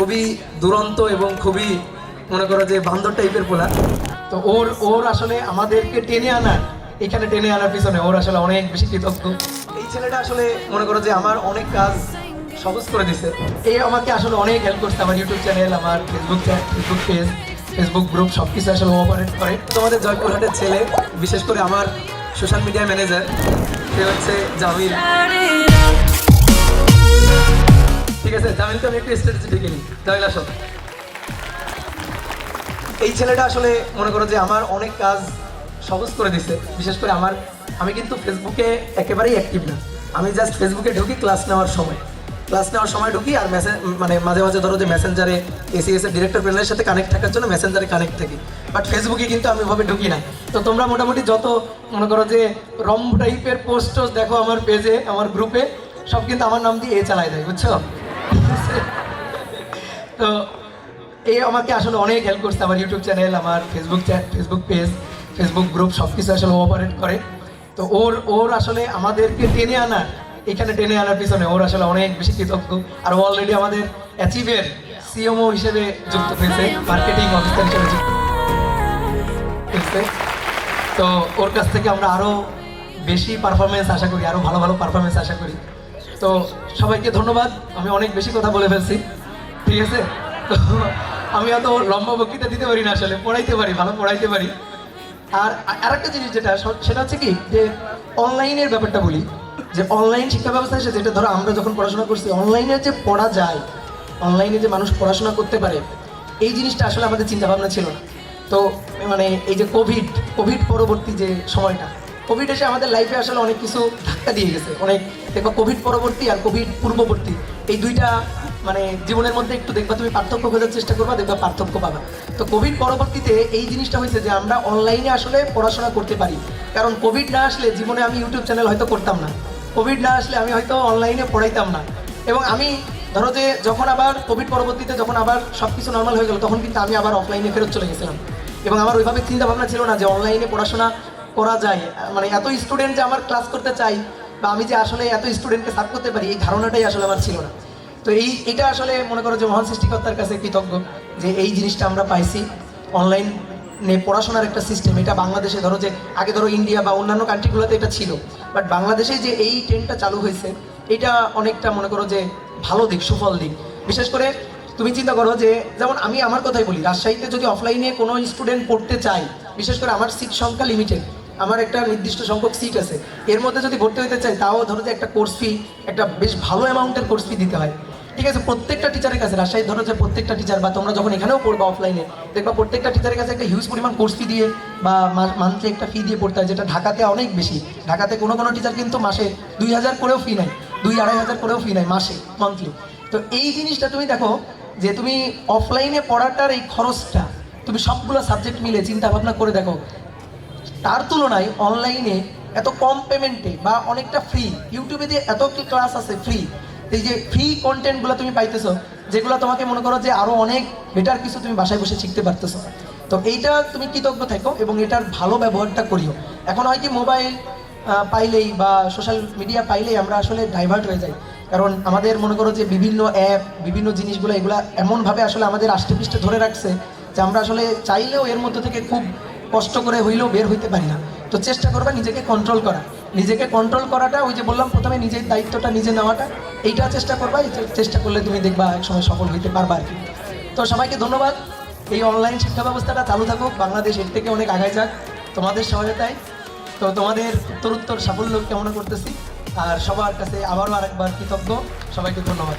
খুবই দুরন্ত এবং খুবই, মনে করো যে বান্দর টাইপের পোলা। তো ওর ওর আসলে আমাদেরকে টেনে আনার এখানে টেনে আনার পিছনে ওর আসলে অনেক বেশি কৃতজ্ঞ। এই ছেলেটা আসলে মনে করো যে আমার অনেক কাজ সহজ করে দিছে। এই আমাকে আসলে অনেক হেল্প করছে আমার ইউটিউব চ্যানেল আমার Facebook Facebook page Facebook group সব কিছু আসলে অপারেট করে। তোমাদের জয়পুরহাটের ছেলে, বিশেষ করে আমার সোশ্যাল মিডিয়া ম্যানেজার সে হচ্ছে জামিল। জামিলকে আমি একটু স্ট্যাটাসে ডেকে নিই। জামিল আসো। এই ছেলেটা আসলে মনে করো যে আমার অনেক কাজ সহজ করে দিছে। বিশেষ করে আমার, আমি কিন্তু ফেসবুকে একেবারেই অ্যাক্টিভ না। আমি জাস্ট ফেসবুকে ঢুকি ক্লাস নেওয়ার সময়। ক্লাস নেওয়ার সময় ঢুকি আর মেসেজ মানে মাঝে মাঝে ধরো যে মেসেঞ্জারে এসিএস এর ডিরেক্টর প্যানেলের সাথে কানেক্ট থাকার জন্য মেসেঞ্জারে কানেক্ট থাকি। বাট ফেসবুকে কিন্তু আমি ওভাবে ঢুকি না। তো তোমরা মোটামুটি যত মনে করো যে রম টাইপের পোস্ট দেখো আমার পেজে আমার গ্রুপে সব কিন্তু আমার নাম দিয়ে এ চালাই দেয়, বুঝছ? তো এই আমাকে আসলে অনেক হেল্প করছে আমার ইউটিউব চ্যানেল আমার Facebook Facebook page Facebook group সব কিছু আসলে অপারেট করে। তো ওর ওর আসলে আমাদেরকে টেনে আনা, এখানে টেনে আনার পিছনে ওর আসলে অনেক বেশি কৃতজ্ঞ। আর অলরেডি আমাদের অ্যাচিভের সিএমও হিসেবে যুক্ত হয়েছে মার্কেটিং অফিসার হিসেবে যুক্ত তো ওর কাছ থেকে আমরা আরও বেশি পারফরমেন্স আশা করি আরও ভালো ভালো পারফরমেন্স আশা করি। তো সবাইকে ধন্যবাদ। আমি অনেক বেশি কথা বলে ফেলছি। ঠিক আছে? তো আমি অত লম্বা বক্তৃতা দিতে পারি না আসলে, পড়াইতে পারি, ভালো পড়াইতে পারি। আর আরেকটা জিনিস যেটা সেটা হচ্ছে কি যে অনলাইনের ব্যাপারটা বলি, যে অনলাইন শিক্ষা ব্যবস্থা এসে যেটা ধরো আমরা যখন পড়াশোনা করছি, অনলাইনে যে পড়া যায়, অনলাইনে যে মানুষ পড়াশোনা করতে পারে, এই জিনিসটা আসলে আমাদের চিন্তা ভাবনা ছিল না। তো মানে এই যে কোভিড কোভিড পরবর্তী যে সময়টা কোভিড এসে আমাদের লাইফে আসলে অনেক কিছু ধাক্কা দিয়ে গেছে। অনেক দেখো কোভিড পরবর্তী আর কোভিড পূর্ববর্তী। এই দুইটা মানে জীবনের মধ্যে একটু দেখবা তুমি পার্থক্য খোঁজার চেষ্টা করবা, দেখবা পার্থক্য পাবা। তো কোভিড পরবর্তীতে এই জিনিসটা হয়েছে যে আমরা অনলাইনে আসলে পড়াশোনা করতে পারি। কারণ কোভিড না আসলে জীবনে আমি ইউটিউব চ্যানেল হয়তো করতাম না। কোভিড না আসলে আমি হয়তো অনলাইনে পড়াইতাম না। এবং আমি, ধরো যে যখন আবার কোভিড পরবর্তীতে যখন আবার সব কিছু নর্মাল হয়ে গেল, তখন কিন্তু আমি আবার অফলাইনে ফেরত চলে গেছিলাম। এবং আমার ওইভাবে চিন্তা ভাবনা ছিল না যে অনলাইনে পড়াশোনা করা যায়। মানে এত স্টুডেন্ট যে আমার ক্লাস করতে চাই বা আমি যে আসলে এত স্টুডেন্টকে সার্ভ করতে পারি, এই ধারণাটাই আসলে আমার ছিল না। তো এই, এটা আসলে মনে করো যে মহান সৃষ্টিকর্তার কাছে কৃতজ্ঞ যে এই জিনিসটা আমরা পাইছি অনলাইন পড়াশোনার একটা সিস্টেম এটা বাংলাদেশে ধরো যে, আগে ধরো ইন্ডিয়া বা অন্যান্য কান্ট্রিগুলোতে এটা ছিল। বাট বাংলাদেশে যে এই ট্রেনটা চালু হয়েছে, এটা অনেকটা মনে করো যে ভালো দিক, সুফল দিক। বিশেষ করে তুমি চিন্তা করো যে, যেমন আমি আমার কথাই বলি, রাজশাহীতে যদি অফলাইনে কোনো স্টুডেন্ট পড়তে চাই বিশেষ করে আমার সিট সংখ্যা লিমিটেড আমার একটা নির্দিষ্ট সংখ্যক সিট আছে। এর মধ্যে যদি ভর্তি হতে চাই, তাও ধরো যে একটা কোর্স ফি একটা বেশ ভালো অ্যামাউন্টের কোর্স ফি দিতে হয়। ঠিক আছে, প্রত্যেকটা টিচারের কাছে রাজশাহী ধরো যে প্রত্যেকটা টিচার বা তোমরা যখন এখানেও পড়বা অফলাইনে দেখবা প্রত্যেকটা টিচারের কাছে একটা হিউজ পরিমাণ কোর্স ফি দিয়ে বা মান্থলি একটা ফি দিয়ে পড়তে হয়, যেটা ঢাকাতে অনেক বেশি। ঢাকাতে কোনো কোনো টিচার কিন্তু মাসে দুই হাজার করেও ফি নেয়, দুই আড়াই হাজার করেও ফি নেয় মাসে মান্থলি তো এই জিনিসটা তুমি দেখো, যে তুমি অফলাইনে পড়াটার এই খরচটা, তুমি সবগুলো সাবজেক্ট মিলে চিন্তা ভাবনা করে দেখো তার তুলনায় অনলাইনে এত কম পেমেন্টে বা অনেকটা ফ্রি ইউটিউবে যে এত কি ক্লাস আছে ফ্রি এই যে ফ্রি কন্টেন্টগুলো তুমি পাইতেছো, যেগুলো তোমাকে মনে করো যে আরও অনেক বেটার কিছু তুমি বাসায় বসে শিখতে পারতেছো। তো এইটা তুমি কৃতজ্ঞ থাকো এবং এটার ভালো ব্যবহারটা করিও। এখন হয় কি মোবাইল পাইলেই বা সোশ্যাল মিডিয়া পাইলেই আমরা আসলে ডাইভার্ট হয়ে যাই। কারণ আমাদের মনে করো যে বিভিন্ন অ্যাপ বিভিন্ন জিনিসগুলো এগুলো এমনভাবে আসলে আমাদের আষ্টেপৃষ্টে ধরে রাখছে যে আমরা আসলে চাইলেও এর মধ্যে থেকে খুব কষ্ট করে হইলেও বের হইতে পারি না। তো চেষ্টা করবা নিজেকে কন্ট্রোল করা। নিজেকে কন্ট্রোল করাটা ওই যে বললাম, প্রথমে নিজের দায়িত্বটা নিজে নেওয়াটা। এইটা চেষ্টা করবা, এই চেষ্টা করলে তুমি দেখবা এক সময় সফল হইতে পারবা আর কি। তো সবাইকে ধন্যবাদ। এই অনলাইন শিক্ষা ব্যবস্থাটা চালু থাকুক, বাংলাদেশ এর থেকে অনেক আগায় যাক। তোমাদের সহায়তায়। তো তোমাদের উত্তরোত্তর সাফল্য কামনা করতেছি। আর সবার কাছে আবারও আরেকবার কৃতজ্ঞ। সবাইকে ধন্যবাদ।